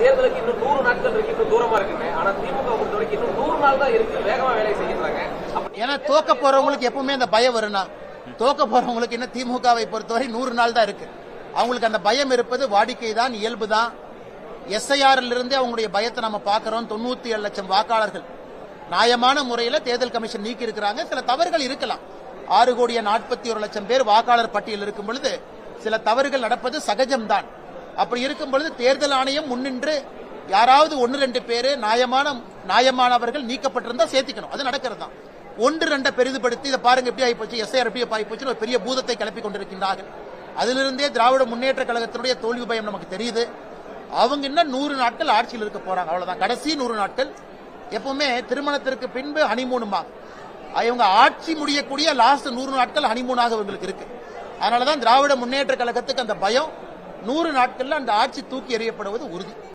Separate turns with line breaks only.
தேர்தலுக்கு இன்னும் நூறு நாட்கள் இருக்கு இன்னும் தூரமா இருக்குங்க. ஆனா திமுக பொறுத்த வரைக்கும் இன்னும் நூறு நாள் தான் இருக்கு. வேகமா வேலை செய்யறாங்க
ஏன்னா தோக்க போறவங்களுக்கு எப்பவுமே அந்த பயம் வரும்னா தோக்க போறவங்களுக்கு என்ன திமுகவை பொறுத்தவரை நூறு நாள் தான் இருக்கு. அவங்களுக்கு அந்த பயம் இருப்பது வாடிக்கை தான் இயல்பு தான். எஸ்ஐஆர்ல இருந்தே அவங்களுடைய பயத்தை நம்ம பார்க்கிறோம். தொண்ணூத்தி ஏழு லட்சம் வாக்காளர்கள் நியாயமான முறையில் தேர்தல் கமிஷன் நீக்கி இருக்கிறாங்க சில தவறுகள் இருக்கலாம். ஆறு கோடியே நாற்பத்தி ஒரு லட்சம் பேர் வாக்காளர் பட்டியல் இருக்கும் பொழுது சில தவறுகள் நடப்பது சகஜம்தான். அப்படி இருக்கும் பொழுது தேர்தல் ஆணையம் முன்னின்று யாராவது ஒன்று ரெண்டு பேரு நியாயமான நியாயமானவர்கள் நீக்கப்பட்டிருந்தா சேர்த்திக்கணும். அது நடக்கிறது தான் ஒன்று ரெண்டை பெரிதுபடுத்தி இதை பாருங்க எப்படி ஆகிப்போச்சு எஸ்ஐஆர் எப்படி ஆகிப்போச்சு ஒரு பெரிய பூதத்தை கிளப்பி கொண்டிருக்கின்றார்கள். அதிலிருந்தே திராவிட முன்னேற்ற கழகத்தினுடைய தோல்வி பயம் நமக்கு தெரியுது. அவங்க இன்னும் நூறு நாட்கள் ஆட்சியில் இருக்க போறாங்க அவ்வளவுதான். கடைசி நூறு நாட்கள். எப்பவுமே திருமணத்திற்கு பின்பு ஹனிமூனுமா இவங்க ஆட்சி முடியக்கூடிய லாஸ்ட் நூறு நாட்கள் ஹனிமூனாக இவங்களுக்கு இருக்கு. அதனாலதான் திராவிட முன்னேற்ற கழகத்துக்கு அந்த பயம் நூறு நாட்களில் அந்த ஆட்சி தூக்கி எறியப்படுவது உறுதி.